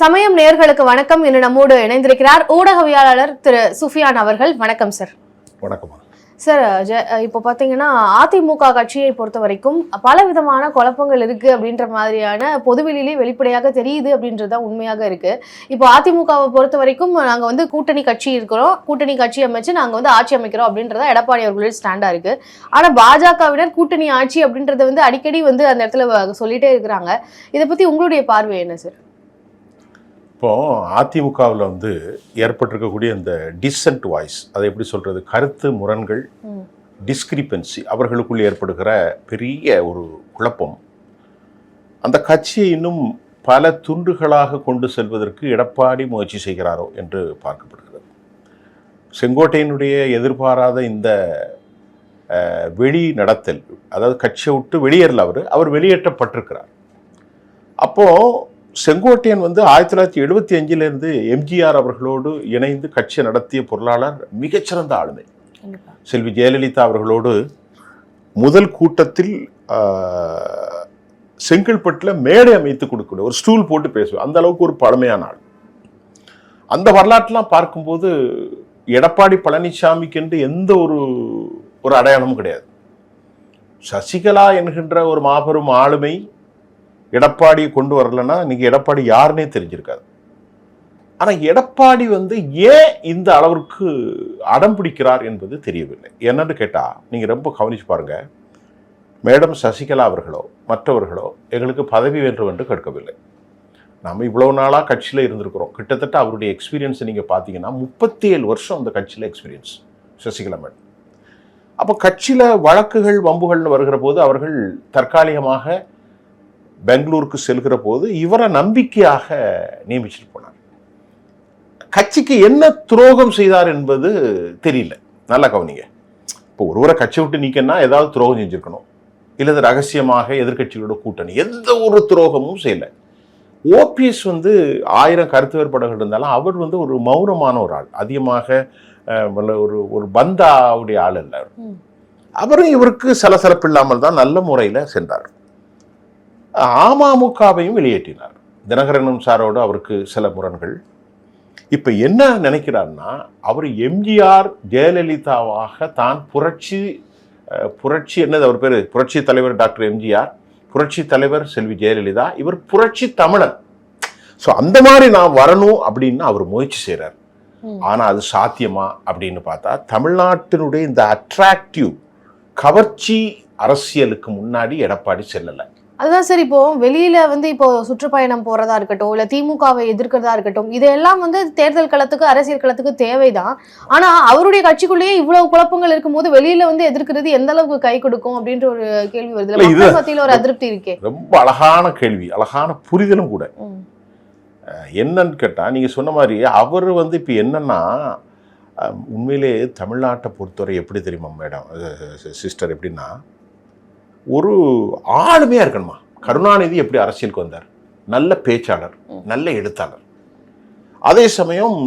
சமயம் நேயர்களுக்கு வணக்கம் இன்று நம்மோடு இணைந்திருக்கிறார் ஊடகவியலாளர் திரு சுஃபியான் அவர்கள். வணக்கம் சார் வணக்கம்மா. சார் இப்போ பார்த்தீங்கன்னா அதிமுக கட்சியை பொறுத்த வரைக்கும் பல விதமான குழப்பங்கள் இருக்கு அப்படின்ற மாதிரியான பொதுவெளியிலே வெளிப்படையாக தெரியுது அப்படின்றது தான் உண்மையாக இருக்கு. இப்போ அதிமுகவை பொறுத்த வரைக்கும் நாங்கள் வந்து கூட்டணி கட்சி இருக்கிறோம். கூட்டணி கட்சி அமைச்சு நாங்கள் வந்து ஆட்சி அமைக்கிறோம் அப்படின்றத எடப்பாடி அவர்களுடைய ஸ்டாண்டா இருக்கு. ஆனால் பாஜகவினர் கூட்டணி ஆட்சி அப்படின்றத வந்து அடிக்கடி வந்து அந்த இடத்துல சொல்லிட்டே இருக்கிறாங்க. இதை பத்தி உங்களுடைய பார்வை என்ன சார் இப்போ அதிமுகவில் வந்து ஏற்பட்டிருக்கக்கூடிய இந்த டிசன்ட் வாய்ஸ் அதை எப்படி சொல்றது கருத்து முரண்கள். டிஸ்கிரிப்பன்சி அவர்களுக்குள் ஏற்படுகிற பெரிய ஒரு குழப்பம். அந்த கட்சியை இன்னும் பல துண்டுகளாக கொண்டு செல்வதற்கு எடப்பாடி முயற்சி செய்கிறாரோ என்று பார்க்கப்படுகிறது. செங்கோட்டையினுடைய எதிர்பாராத இந்த வெளி நடத்தல் அதாவது கட்சியை விட்டு வெளியேறல அவர் அவர் வெளியேற்றப்பட்டிருக்கிறார். அப்போ செங்கோட்டையன் வந்து ஆயிரத்தி தொள்ளாயிரத்தி எழுபத்தி அஞ்சிலிருந்து எம்ஜிஆர் அவர்களோடு இணைந்து கட்சி நடத்திய பொருளாளர் மிகச்சிறந்த ஆளுமை. செல்வி ஜெயலலிதா அவர்களோடு முதல் கூட்டத்தில் செங்கல்பட்டில் மேடை அமைத்து கொடுக்கணும். ஒரு ஸ்டூல் போட்டு பேசுவேன். அந்த அளவுக்கு ஒரு பழமையான ஆள். அந்த வரலாற்றெலாம் பார்க்கும்போது எடப்பாடி பழனிசாமிக்கென்று எந்த ஒரு ஒரு அடையாளமும் கிடையாது. சசிகலா என்கின்ற ஒரு மாபெரும் ஆளுமை எடப்பாடியை கொண்டு வரலன்னா இன்னைக்கு எடப்பாடி யாருன்னே தெரிஞ்சிருக்காது. ஆனால் எடப்பாடி வந்து ஏன் இந்த அளவிற்கு அடம் பிடிக்கிறார் என்பது தெரியவில்லை. என்னன்னு கேட்டால் நீங்கள் ரொம்ப கவனிச்சு பாருங்கள் மேடம் சசிகலா அவர்களோ மற்றவர்களோ எங்களுக்கு பதவி வேண்டும் என்று கேட்கவில்லை. நம்ம இவ்வளோ நாளாக கட்சியில் இருந்திருக்கிறோம். கிட்டத்தட்ட அவருடைய எக்ஸ்பீரியன்ஸை நீங்கள் பார்த்தீங்கன்னா முப்பத்தி ஏழு வருஷம் அந்த கட்சியில் எக்ஸ்பீரியன்ஸ் சசிகலா மேடம். அப்போ கட்சியில் வழக்குகள் வம்புகள்னு வருகிற போது அவர்கள் தற்காலிகமாக பெங்களூருக்கு செல்கிற போது இவரை நம்பிக்கையாக நியமிச்சிட்டு போனார். கட்சிக்கு என்ன துரோகம் செய்தார் என்பது தெரியல. நல்லா கவனிங்க. இப்போ ஒருவரை கட்சி விட்டு நீக்கன்னா ஏதாவது துரோகம் செஞ்சிருக்கணும். இல்லது ரகசியமாக எதிர்க்கட்சிகளோட கூட்டணி. எந்த ஒரு துரோகமும் செய்யல. ஓபிஎஸ் வந்து ஆயிரம் கருத்து வேறுபாடுகள் இருந்தாலும் அவர் வந்து ஒரு மௌனமான ஒரு ஆள். அதிகமாக ஒரு ஒரு பந்தாவுடைய ஆள். ம். அவரும் இவருக்கு சலசலப்பு இல்லாமல் தான் நல்ல முறையில் சென்றார். அமமுகவையும் வெளியேற்றினார் தினகரனும் சாரோடு அவருக்கு சில முரண்கள் இப்போ என்ன நினைக்கிறார்னா அவர் எம்ஜிஆர் ஜெயலலிதாவாக தான் புரட்சி புரட்சி என்னது அவர் பேர் புரட்சி தலைவர் டாக்டர் எம்ஜிஆர் புரட்சி தலைவர் செல்வி ஜெயலலிதா இவர் புரட்சி தமிழன் ஸோ அந்த மாதிரி நான் வரணும் அப்படின்னு அவர் முயற்சி செய்கிறார் ஆனால் அது சாத்தியமா அப்படின்னு பார்த்தா தமிழ்நாட்டினுடைய இந்த அட்ராக்டிவ் கவர்ச்சி அரசியலுக்கு முன்னாடி எடப்பாடி செல்லலை அதுதான் சார் இப்போ வெளியில வந்து இப்போ சுற்றுப்பயணம் போறதா இருக்கட்டும் இல்ல திமுகவை எதிர்க்கிறதா இருக்கட்டும் இதெல்லாம் வந்து தேர்தல் களத்துக்கு அரசியல் களத்துக்கு தேவைதான். ஆனா அவருடைய கட்சிக்குள்ளேயே இவ்வளவு குழப்பங்கள் இருக்கும்போது வெளியில வந்து எதிர்க்கிறது எந்த அளவுக்கு கை கொடுக்கும் அப்படின்ற ஒரு கேள்வி வருது. மக்கள் மத்தியில ஒரு அதிருப்தி இருக்கே. ரொம்ப அழகான கேள்வி அழகான புரிதலும் கூட. என்னன்னு கேட்டால் நீங்கள் சொன்ன மாதிரி அவர் வந்து இப்போ என்னன்னா அஹ், உண்மையிலே தமிழ்நாட்டை பொறுத்தவரை எப்படி தெரியுமா மேடம்? சிஸ்டர் எப்படின்னா ஒரு ஆளுமையாக இருக்கணுமா? கருணாநிதி எப்படி அரசியலுக்கு வந்தார்? நல்ல பேச்சாளர். நல்ல எழுத்தாளர். அதே சமயம்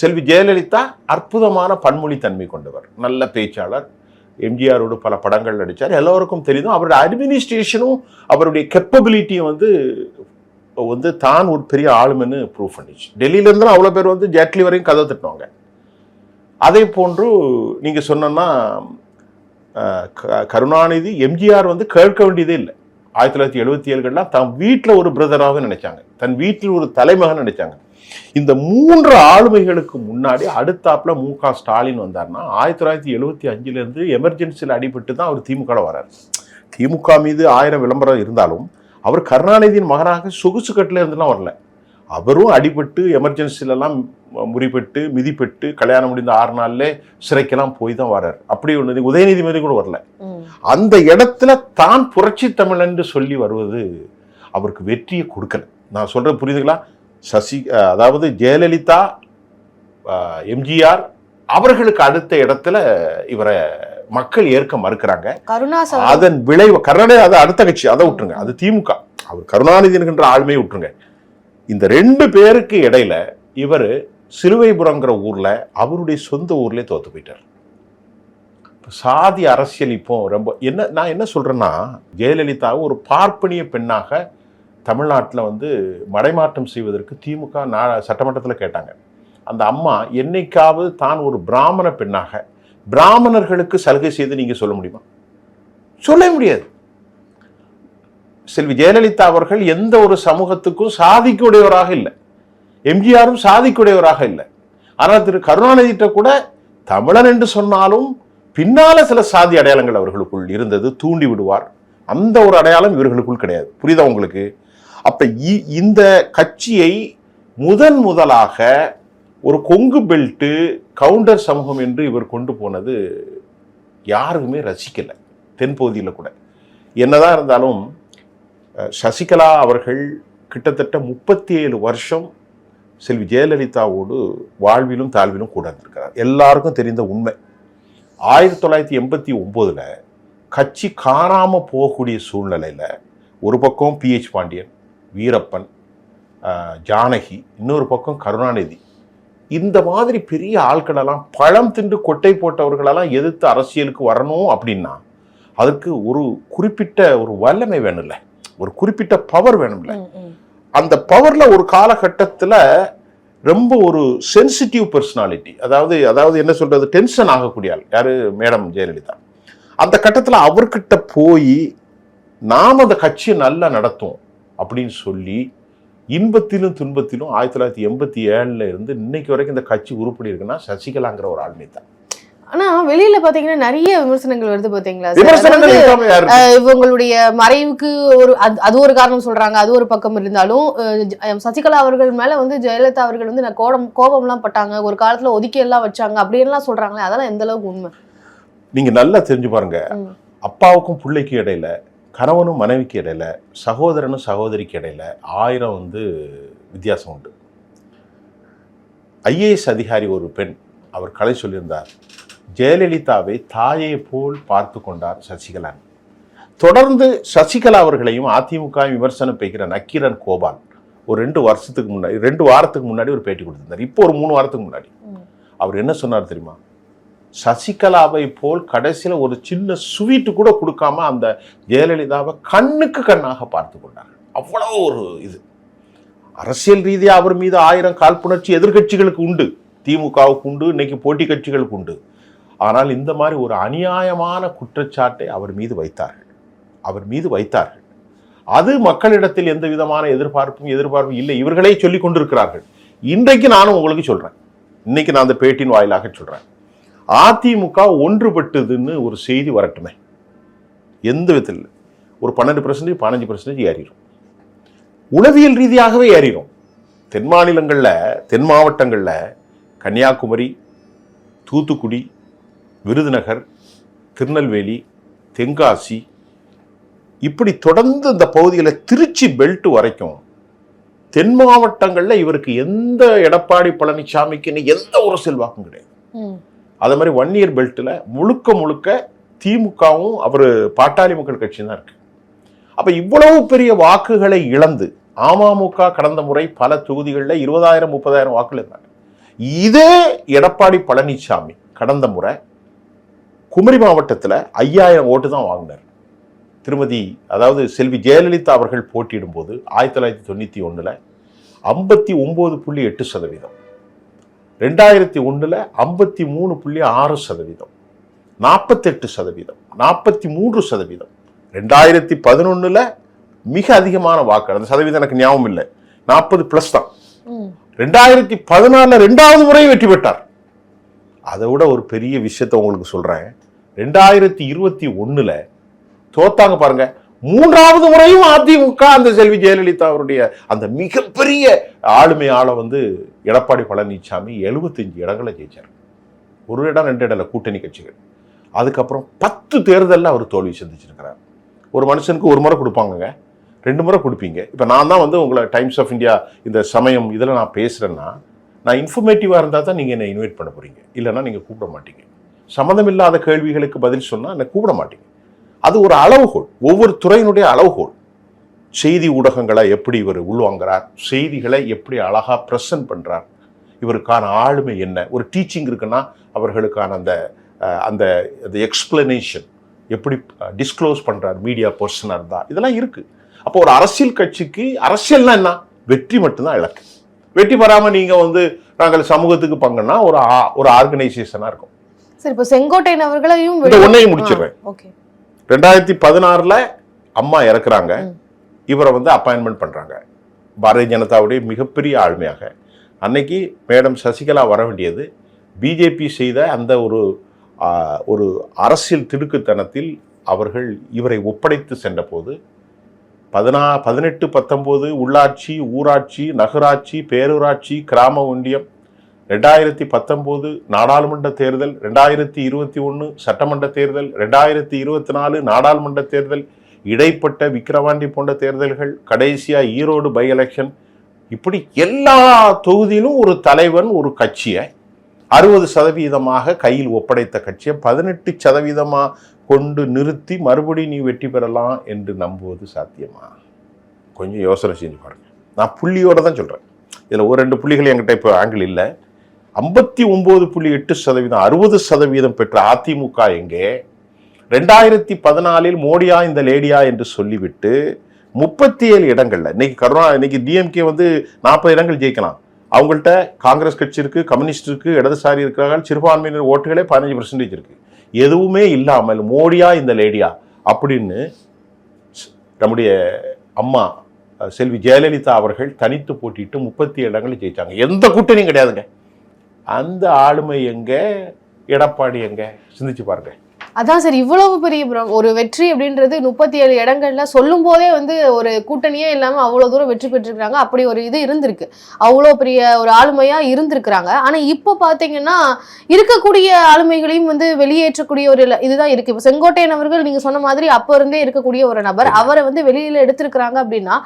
செல்வி ஜெயலலிதா அற்புதமான பன்மொழி தன்மை கொண்டவர். நல்ல பேச்சாளர். எம்ஜிஆரோடு பல படங்கள் நடித்தார் எல்லோருக்கும் தெரியும். அவருடைய அட்மினிஸ்ட்ரேஷனும் அவருடைய கெப்பபிலிட்டியும் வந்து வந்து தான் ஒரு பெரிய ஆளுமைன்னு ப்ரூவ் பண்ணிச்சு. டெல்லியில இருந்து அவ்வளோ பேர் வந்து ஜேட்லி வரையும் கதை தட்டுவாங்க. அதே போன்று நீங்க சொன்னா கருணாநிதி எம்ஜிஆர் வந்து கேட்க வேண்டியதே இல்லை. ஆயிரத்தி தொள்ளாயிரத்தி எழுபத்தி ஏழுகள்லாம் தன் வீட்டில் ஒரு பிரதராக நினைச்சாங்க. தன் வீட்டில் ஒரு தலைமகன் நினைச்சாங்க. இந்த மூன்று ஆளுமைகளுக்கு முன்னாடி அடுத்தாப்புல மு க ஸ்டாலின் வந்தார்னா ஆயிரத்தி தொள்ளாயிரத்தி எழுபத்தி அஞ்சுலேருந்து எமர்ஜென்சியில் அடிபட்டு தான் அவர் திமுக வரார். திமுக மீது ஆயிரம் விளம்பரம் இருந்தாலும் அவர் கருணாநிதியின் மகனாக சொகுசு கட்டில் இருந்துலாம் வரல. அவரும் அடிபட்டு எமர்ஜென்சிலலாம் முறிப்பட்டு மிதிப்பட்டு கல்யாணம் முடிந்த ஆறு நாள்ல சிறைக்கெல்லாம் போய் தான் வரார். அப்படி ஒன்று உதயநிதி மாதிரி கூட வரல. அந்த இடத்துல தான் புரட்சி தமிழன் என்று சொல்லி வருவது அவருக்கு வெற்றியை கொடுக்கல. நான் சொல்றது புரியுதுங்களா? சசி அதாவது ஜெயலலிதா எம்ஜிஆர் அவர்களுக்கு அடுத்த இடத்துல இவரை மக்கள் ஏற்க மறுக்கிறாங்க. அதன் விளைவு கருணாநிதி அது அடுத்த கட்சி அதை விட்டுருங்க. அது திமுக. அவர் கருணாநிதி என்கின்ற ஆளுமையை விட்டுருங்க. இந்த ரெண்டு பேருக்கு இடையில இவர் சிலுவைபுரங்கிற ஊரில் அவருடைய சொந்த ஊர்லேயே தோத்து போயிட்டார். சாதி அரசியல் இப்போ ரொம்ப என்ன நான் என்ன சொல்கிறேன்னா ஜெயலலிதாவும் ஒரு பார்ப்பனிய பெண்ணாக தமிழ்நாட்டில் வந்து மடைமாற்றம் செய்வதற்கு திமுக நா சட்டமன்றத்தில் கேட்டாங்க. அந்த அம்மா என்னைக்காவது தான் ஒரு பிராமண பெண்ணாக பிராமணர்களுக்கு சலுகை செய்து நீங்கள் சொல்ல முடியுமா? சொல்ல முடியாது. செல்வி ஜெயலலிதா அவர்கள் எந்த ஒரு சமூகத்துக்கும் சாதிக்குடையவராக இல்லை. எம்ஜிஆரும் சாதிக்குடையவராக இல்லை. ஆனால் திரு கருணாநிதிட்ட கூட தமிழன் என்று சொன்னாலும் பின்னால சில சாதி அடையாளங்கள் அவர்களுக்குள் இருந்தது தூண்டி விடுவார். அந்த ஒரு அடையாளம் இவர்களுக்குள் கிடையாது. புரியுதா உங்களுக்கு? அப்ப இ- இந்த கட்சியை முதன் முதலாக ஒரு கொங்கு பெல்ட்டு கவுண்டர் சமூகம் என்று இவர் கொண்டு போனது யாருக்குமே ரசிக்கலை. தென்பகுதியில் கூட. என்னதான் இருந்தாலும் சசிகலா அவர்கள் கிட்டத்தட்ட முப்பத்தி ஏழு வருஷம் செல்வி ஜெயலலிதாவோடு வாழ்விலும் தாழ்விலும் கூட இருந்திருக்கிறார். எல்லாருக்கும் தெரிந்த உண்மை. ஆயிரத்தி தொள்ளாயிரத்தி எண்பத்தி ஒம்போதில் கட்சி காணாமல் போகக்கூடிய சூழ்நிலையில் ஒரு பக்கம் பிஹெச் பாண்டியன் வீரப்பன் ஜானகி இன்னொரு பக்கம் கருணாநிதி. இந்த மாதிரி பெரிய ஆட்களெல்லாம் பழம் தின்று கொட்டை போட்டவர்களெல்லாம் எதிர்த்து அரசியலுக்கு வரணும் அப்படின்னா அதுக்கு ஒரு குறிப்பிட்ட ஒரு வல்லமை வேணும்ல. ஒரு குறிப்பிட்ட பவர் வேணும்ல. அந்த பவர்ல ஒரு காலகட்டத்தில் ரொம்ப ஒரு சென்சிட்டிவ் பர்சனாலிட்டி அதாவது அதாவது என்ன சொல்றது டென்ஷன் ஆகக்கூடிய ஆள். யாரு? மேடம் ஜெயலலிதா. அந்த கட்டத்தில் அவர்கிட்ட போய் நாம் அந்த கட்சியை நல்லா நடத்தும் அப்படின்னு சொல்லி இன்பத்திலும் துன்பத்திலும் ஆயிரத்தி தொள்ளாயிரத்தி எண்பத்தி ஏழுல இருந்து இன்னைக்கு வரைக்கும் இந்த கட்சி உருப்படி இருக்குன்னா சசிகலாங்கிற ஒரு ஆளுமை தான். ஆனா வெளியில பாத்தீங்கன்னா நிறைய விமர்சனங்கள் வருது பாத்தீங்களா இவங்களுடைய மறைவுக்கு ஒரு அது- ஒரு காரணம் சொல்றாங்க அது ஒரு பக்கம் இருந்தாலும் சசிகலா அவர்கள் மேல வந்து ஜெயலலிதா அவர்கள் வந்து நான் கோபம் கோபம்லாம் பட்டாங்க ஒரு காலத்துல ஒதுக்கி எல்லாம் வச்சாங்க அப்படின்லாம் சொல்றாங்களே அதெல்லாம் எந்த அளவுக்கு உண்மை? நீங்க நல்லா தெரிஞ்சு பாருங்க. அப்பாவுக்கும் பிள்ளைக்கும் இடையில கணவனும் மனைவிக்கு இடையில சகோதரனும் சகோதரிக்கு இடையில ஆயிரம் வந்து வித்தியாசம் உண்டு. ஐஏஎஸ் அதிகாரி ஒரு பெண் அவர் கலை சொல்லியிருந்தார். ஜெயலலிதாவை தாயை போல் பார்த்து கொண்டார் சசிகலா தொடர்ந்து சசிகலா அவர்களையும் அதிமுக விமர்சனம் பெய்கிற நக்கீரன் கோபால் ஒரு ரெண்டு வருஷத்துக்கு முன்னாடி ரெண்டு வாரத்துக்கு முன்னாடி ஒரு பேட்டி கொடுத்திருந்தார். இப்போ ஒரு மூணு வாரத்துக்கு முன்னாடி. அவர் என்ன சொன்னார் தெரியுமா? சசிகலாவை போல் கடைசியில் ஒரு சின்ன ஸ்வீட்டு கூட கொடுக்காம அந்த ஜெயலலிதாவை கண்ணுக்கு கண்ணாக பார்த்து கொண்டார். அவ்வளோ ஒரு இது. அரசியல் ரீதியாக அவர் மீது ஆயிரம் காழ்ப்புணர்ச்சி எதிர்க்கட்சிகளுக்கு உண்டு. திமுகவுக்கு உண்டு இன்னைக்கு போட்டி கட்சிகளுக்கு உண்டு. ஆனால் இந்த மாதிரி ஒரு அநியாயமான குற்றச்சாட்டை அவர் மீது வைத்தார்கள். அவர் மீது வைத்தார்கள். அது மக்களிடத்தில் எந்த விதமான எதிர்பார்ப்பும் எதிர்பார்ப்பும் இல்லை. இவர்களே சொல்லி கொண்டிருக்கிறார்கள். இன்றைக்கு நானும் உங்களுக்கு சொல்கிறேன் இன்னைக்கு நான் அந்த பேட்டின் வாயிலாக சொல்கிறேன் அதிமுக ஒன்றுபட்டதுன்னு ஒரு செய்தி வரட்டுமே. எந்த விதத்தில்? ஒரு பன்னெண்டு பர்சன்டேஜ் பதினஞ்சு பர்சன்டேஜ் ஏறிடும் உளவியல் ரீதியாகவே ஏறிடும் தென் மாநிலங்களில் தென் மாவட்டங்களில் கன்னியாகுமரி தூத்துக்குடி விருதுநகர் திருநெல்வேலி தென்காசி இப்படி தொடர்ந்து இந்த பகுதியில் திருச்சி பெல்ட் வரைக்கும் தென் மாவட்டங்களில் இவருக்கு எந்த எடப்பாடி பழனிசாமிக்குன்னு எந்த ஒரு செல்வாக்கும் கிடையாது. அதே மாதிரி ஒன் இயர் பெல்ட்டில் முழுக்க முழுக்க திமுகவும் அவர் பாட்டாளி மக்கள் கட்சி தான் இருக்கு. அப்போ இவ்வளவு பெரிய வாக்குகளை இழந்து அமமுக கடந்த முறை பல தொகுதிகளில் இருபதாயிரம் முப்பதாயிரம் வாக்குகள் இருந்தாங்க. இதே எடப்பாடி பழனிசாமி கடந்த முறை குமரி மாவட்டத்தில் ஐயாயிரம் ஓட்டு தான் வாங்கினார். திருமதி அதாவது செல்வி ஜெயலலிதா அவர்கள் போட்டியிடும் போது ஆயிரத்தி தொள்ளாயிரத்தி தொண்ணூற்றி ஒன்றில் ஐம்பத்தி ஒம்பது புள்ளி எட்டு சதவீதம். ரெண்டாயிரத்தி ஒன்றில் ஐம்பத்தி மூணு புள்ளி ஆறு சதவீதம். நாற்பத்தெட்டு சதவீதம். நாற்பத்தி மூன்று சதவீதம். ரெண்டாயிரத்தி பதினொன்றில் மிக அதிகமான வாக்கு அந்த சதவீதம் எனக்கு ஞாபகம் இல்லை. நாற்பது ப்ளஸ் தான். ரெண்டாயிரத்தி பதினாலில் ரெண்டாவது முறை வெற்றி பெற்றார். அதை விட ஒரு பெரிய விஷயத்தை உங்களுக்கு சொல்றேன். ரெண்டாயிரத்தி இருபத்தி ஒன்றில் தோத்தாங்க பாருங்க மூன்றாவது முறையும் அதிமுக அந்த செல்வி ஜெயலலிதா அவருடைய அந்த மிகப்பெரிய ஆளுமையால் வந்து எடப்பாடி பழனிசாமி 75 இடங்களை ஜெயிச்சார். ஒரு இடம் ரெண்டு இடம் கூட்டணி கட்சிகள். அதுக்கப்புறம் பத்து தேர்தலில் அவர் தோல்வி சந்திச்சிருக்கிறார். ஒரு மனுஷனுக்கு ஒரு முறை கொடுப்பாங்கங்க ரெண்டு முறை கொடுப்பீங்க. இப்போ நான் தான் வந்து உங்களை டைம்ஸ் ஆஃப் இந்தியா இந்த சமயம் இதில் நான் பேசுகிறேன்னா நான் இன்ஃபர்மேட்டிவாக இருந்தால் தான் நீங்கள் என்னை இன்வைட் பண்ண போகிறீங்க இல்லைன்னா நீங்கள் கூப்பிட மாட்டீங்க. சம்மந்தமில்லாத கேள்விகளுக்கு பதில் சொன்னால் என்னை கூப்பிட மாட்டீங்க. அது ஒரு அளவுகோல். ஒவ்வொரு துறையினுடைய அளவுகோல். செய்தி ஊடகங்களை எப்படி இவர் உள்வாங்கிறார்? செய்திகளை எப்படி அழகாக ப்ரெசன்ட் பண்ணுறார் இவருக்கான ஆளுமை என்ன? ஒரு டீச்சிங் இருக்குன்னா அவர்களுக்கான அந்த அந்த அந்த எக்ஸ்பிளனேஷன் எப்படி டிஸ்க்ளோஸ் பண்ணுறார் மீடியா பர்சனாக இருந்தால் இதெல்லாம் இருக்குது அப்போ ஒரு அரசியல் கட்சிக்கு அரசியல்னா என்ன? வெற்றி மட்டும்தான் இலக்கு. வெற்றி பெறாமல் நீங்கள் வந்து நாங்கள் சமூகத்துக்கு பங்குன்னா ஒரு ஆ- ஒரு ஆர்கனைசேஷனாக இருக்கும். சரி இப்போ செங்கோட்டையன் அவர்களையும் ஒன்னையும் முடிச்சிடுறேன். ரெண்டாயிரத்தி பதினாறுல அம்மா இறக்குறாங்க. இவரை வந்து அப்பாயின்மெண்ட் பண்றாங்க. பாரதிய ஜனதாவுடைய மிகப்பெரிய ஆளுமையாக. அன்னைக்கு மேடம் சசிகலா வர வேண்டியது. பிஜேபி செய்த அந்த ஒரு ஒரு அரசியல் திடுக்குத்தனத்தில் அவர்கள் இவரை ஒப்படைத்து சென்றபோது பதினா பதினெட்டு பத்தொம்போது உள்ளாட்சி ஊராட்சி நகராட்சி பேரூராட்சி கிராம ஒன்றியம் ரெண்டாயிரத்தி பத்தொம்போது நாடாளுமன்ற தேர்தல் ரெண்டாயிரத்தி இருபத்தி ஒன்று சட்டமன்ற தேர்தல் ரெண்டாயிரத்தி இருபத்தி நாலு நாடாளுமன்ற தேர்தல் இடைப்பட்ட விக்கிரவாண்டி போன்ற தேர்தல்கள் கடைசியாக ஈரோடு பை எலெக்ஷன் இப்படி எல்லா தொகுதியிலும் ஒரு தலைவன் ஒரு கட்சியை அறுபது சதவீதமாக கையில் ஒப்படைத்த கட்சியை பதினெட்டு சதவீதமாக கொண்டு நிறுத்தி மறுபடியும் நீ வெற்றி பெறலாம் என்று நம்புவது சாத்தியமா? கொஞ்சம் யோசனை செஞ்சு பாருங்கள் நான் புள்ளியோட தான் சொல்கிறேன் இதில் ஒரு ரெண்டு புள்ளிகள் என்கிட்ட இப்போ ஆங்கிள் இல்லை. ஐம்பத்தி ஒம்பது புள்ளி எட்டு சதவீதம் அறுபது சதவீதம் பெற்ற அதிமுக எங்கே? ரெண்டாயிரத்தி பதினாலில் மோடியா இந்த லேடியா என்று சொல்லிவிட்டு முப்பத்தி ஏழு இடங்களில் இன்னைக்கு கருணா இன்னைக்கு டிஎம்கே வந்து நாற்பது இடங்கள் ஜெயிக்கலாம். அவங்கள்ட்ட காங்கிரஸ் கட்சி இருக்கு கம்யூனிஸ்ட் இருக்கு இடதுசாரி இருக்கிறார்கள் சிறுபான்மையினர் ஓட்டுகளே பதினஞ்சு பர்சன்டேஜ் இருக்கு. எதுவுமே இல்லாமல் மோடியா இந்த லேடியா அப்படின்னு நம்முடைய அம்மா செல்வி ஜெயலலிதா அவர்கள் தனித்து போட்டிட்டு முப்பத்தி ஏழு இடங்கள் ஜெயித்தாங்க எந்த கூட்டணியும் கிடையாதுங்க. அந்த ஆளுமை எங்க? எடப்பாடி எங்க? சிந்திச்சு பாருங்கள் அதான் சார் இவ்வளவு பெரிய ஒரு வெற்றி அப்படின்றது முப்பத்தி ஏழு இடங்கள்ல சொல்லும் போதே வந்து ஒரு கூட்டணியே இல்லாம அவ்வளவு தூரம் வெற்றி பெற்றிருக்காங்க அப்படி ஒரு இது இருந்திருக்கு. அவ்வளோ பெரிய ஒரு ஆளுமையா இருந்திருக்கிறாங்க. ஆனா இப்போ பாத்தீங்கன்னா இருக்கக்கூடிய ஆளுமைகளையும் வந்து வெளியேற்றக்கூடிய ஒரு இதுதான் இருக்கு. இப்போ செங்கோட்டையன் அவர்கள் நீங்க சொன்ன மாதிரி அப்போ இருந்தே இருக்கக்கூடிய ஒரு நபர். அவரை வந்து வெளியில எடுத்திருக்கிறாங்க அப்படின்னா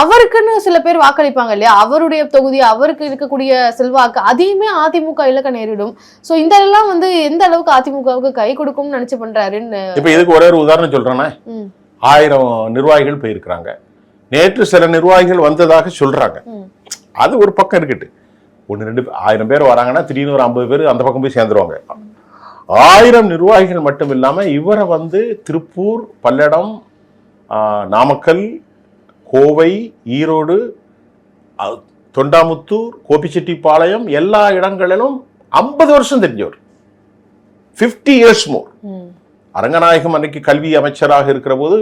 அவருக்குன்னு சில பேர் வாக்களிப்பாங்க இல்லையா? அவருடைய தொகுதி அவருக்கு இருக்கக்கூடிய செல்வாக்கு அதையுமே அதிமுக இலக்க நேரிடும். சோ இந்த எல்லாம் வந்து எந்த அளவுக்கு அதிமுகவுக்கு கை கொடுக்கும்னு நினைச்சு பண்றாருன்னு இப்ப இதுக்கு ஒரே ஒரு உதாரணம் சொல்றேன்னா ஆயிரம் நிர்வாகிகள் போயிருக்கிறாங்க. நேற்று சில நிர்வாகிகள் வந்ததாக சொல்றாங்க. அது ஒரு பக்கம் இருக்கட்டு. ஒன்று ரெண்டு ஆயிரம் பேர் வராங்கன்னா திடீர்னு ஒரு ஐம்பது பேர் அந்த பக்கம் போய் சேர்ந்துருவாங்க. ஆயிரம் நிர்வாகிகள் மட்டும் இல்லாம இவரை வந்து திருப்பூர் பல்லடம் நாமக்கல் கோவை ஈரோடு தொண்டாமுத்தூர் கோபிச்செட்டிப்பாளையம் எல்லா இடங்களிலும் ஐம்பது வருஷம் தெரிஞ்சவர். 50 இயர்ஸ் மோர் அரங்கநாயகம் அன்னைக்கு கல்வி அமைச்சராக இருக்கிற போது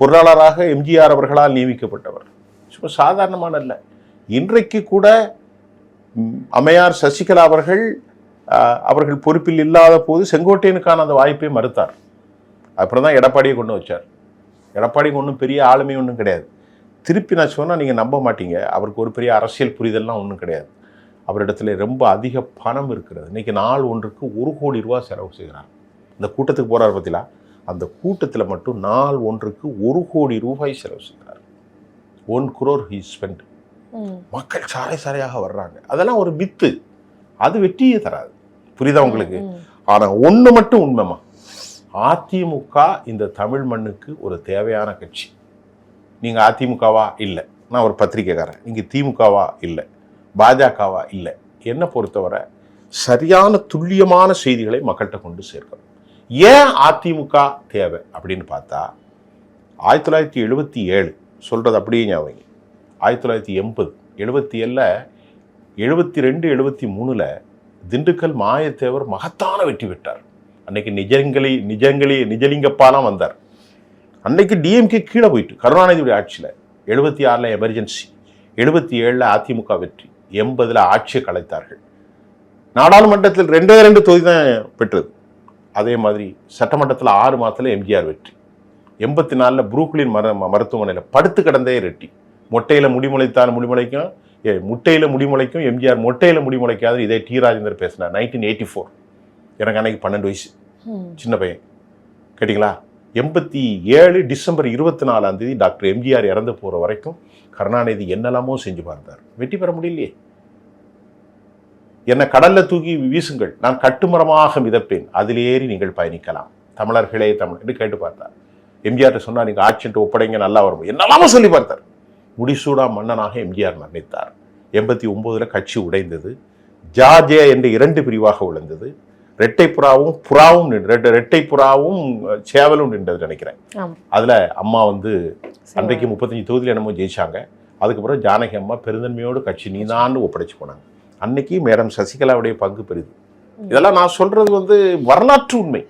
பொருளாளராக எம்ஜிஆர் அவர்களால் நியமிக்கப்பட்டவர். சும்மா சாதாரணமான அல்ல. இன்றைக்கு கூட அமையார் அம்மையார் சசிகலா அவர்கள் அவர்கள் பொறுப்பில் இல்லாத போது செங்கோட்டையனுக்கான அந்த வாய்ப்பை மறுத்தார். அப்புறம் தான் எடப்பாடியை கொண்டு வச்சார். எடப்பாடிக்கு ஒன்றும் பெரிய ஆளுமை ஒன்றும் கிடையாது. திருப்பி நான் சொன்னால் நீங்கள் நம்ப மாட்டீங்க. அவருக்கு ஒரு பெரிய அரசியல் புரிதல்லாம் ஒன்றும் கிடையாது. அவரிடத்துல ரொம்ப அதிக பணம் இருக்கிறது. இன்னைக்கு நாள் ஒன்றுக்கு ஒரு கோடி ரூபாய் செலவு செய்கிறார். இந்த கூட்டத்துக்கு போறாரு பார்த்தீங்களா அந்த கூட்டத்தில் மட்டும் நாள் ஒன்றுக்கு ஒரு கோடி ரூபாய் செலவு செய்கிறார். One crore he spend. மக்கள் சாலை சாலையாக வர்றாங்க. அதெல்லாம் ஒரு மித்து அது வெற்றியே தராது. புரியுதா உங்களுக்கு? ம், ஆனா ஒண்ணு மட்டும் உண்மைமா அதிமுக இந்த தமிழ் மண்ணுக்கு ஒரு தேவையான கட்சி. நீங்க அதிமுகவா? இல்லை. நான் ஒரு பத்திரிக்கைக்காரன் நீங்க திமுகவா? இல்லை. பாஜகவா? இல்லை. என்னை பொறுத்தவரை சரியான துல்லியமான செய்திகளை மக்கள்கிட்ட கொண்டு சேர்க்கணும். ஏன் அதிமுக தேவை அப்படின்னு பார்த்தா ஆயிரத்தி தொள்ளாயிரத்தி எழுபத்தி ஏழு சொல்கிறது அப்படியே ஞாபகம். ஆயிரத்தி தொள்ளாயிரத்தி எண்பது எழுபத்தி ஏழில் எழுபத்தி ரெண்டு எழுபத்தி மூணில் திண்டுக்கல் மாயத்தேவர் மகத்தான வெற்றி பெற்றார். அன்னைக்கு நிஜங்களி நிஜங்களி நிஜலிங்கப்பாலாம் வந்தார். அன்னைக்கு டிஎம்கே கீழே போயிட்டு கருணாநிதியுடைய ஆட்சியில் எழுபத்தி ஆறில் எமர்ஜென்சி எழுபத்தி ஏழில் அதிமுக வெற்றி. எண்பதில் ஆட்சியை கலைத்தார்கள். நாடாளுமன்றத்தில் ரெண்டே ரெண்டு தொகுதி தான் பெற்றது. அதே மாதிரி சட்டமன்றத்தில் ஆறு மாதத்தில் எம்ஜிஆர் வெற்றி. எண்பத்தி நாலில் புரூக்லின் மர மருத்துவமனையில் படுத்து கிடந்தே ரெட்டி. மொட்டையில் முடிமுளைத்தால் முடிமுளைக்கும். ஏ முட்டையில் முடிமுளைக்கும். எம்ஜிஆர் மொட்டையில் முடிமுளைக்காது இதே டி. ராஜேந்தர் பேசினார் நைன்டீன் எயிட்டி ஃபோர் எனக்கு அன்னைக்கு பன்னெண்டு வயசு. சின்ன பையன். கேட்டிங்களா? எண்பத்தி ஏழு டிசம்பர் இருபத்தி நாலாம் தேதி டாக்டர் எம்ஜிஆர் இறந்து போகிற வரைக்கும் கருணாநிதி என்னெல்லாமோ செஞ்சு பார்த்தார். வெற்றி பெற முடியலையே. என்னை கடல்ல தூக்கி வீசுங்கள். நான் கட்டுமரமாக மிதப்பேன். அதில் ஏறி நீங்கள் பயணிக்கலாம். தமிழர்களே தமிழ் என்று கேட்டு பார்த்தார். எம்ஜிஆர் சொன்னா நீங்க ஆட்சின்ட்டு ஒப்படைங்க நல்லா வரும். என்னெல்லாமோ சொல்லி பார்த்தார். முடிசூடா மன்னனாக எம்ஜிஆர் மரணித்தார். எண்பத்தி ஒம்போதில் கட்சி உடைந்தது. ஜாஜே என்ற இரண்டு பிரிவாக விழுந்தது ரெட்டை புறாவும் புறாவும் நின்று ரெட்டை- ரெட்டை புறாவும் சேவலும் நின்றது நினைக்கிறேன். அதுல அம்மா வந்து அன்றைக்கு முப்பத்தஞ்சு தொகுதியில் என்னமோ ஜெயிச்சாங்க. அதுக்கப்புறம் ஜானகி அம்மா பெருந்தன்மையோடு கட்சி நீதான்னு ஒப்படைச்சு போனாங்க. அன்னைக்கு மேடம் சசிகலாவுடைய பங்கு பெரிது. இதெல்லாம் நான் சொல்றது வந்து வரலாற்று உண்மை.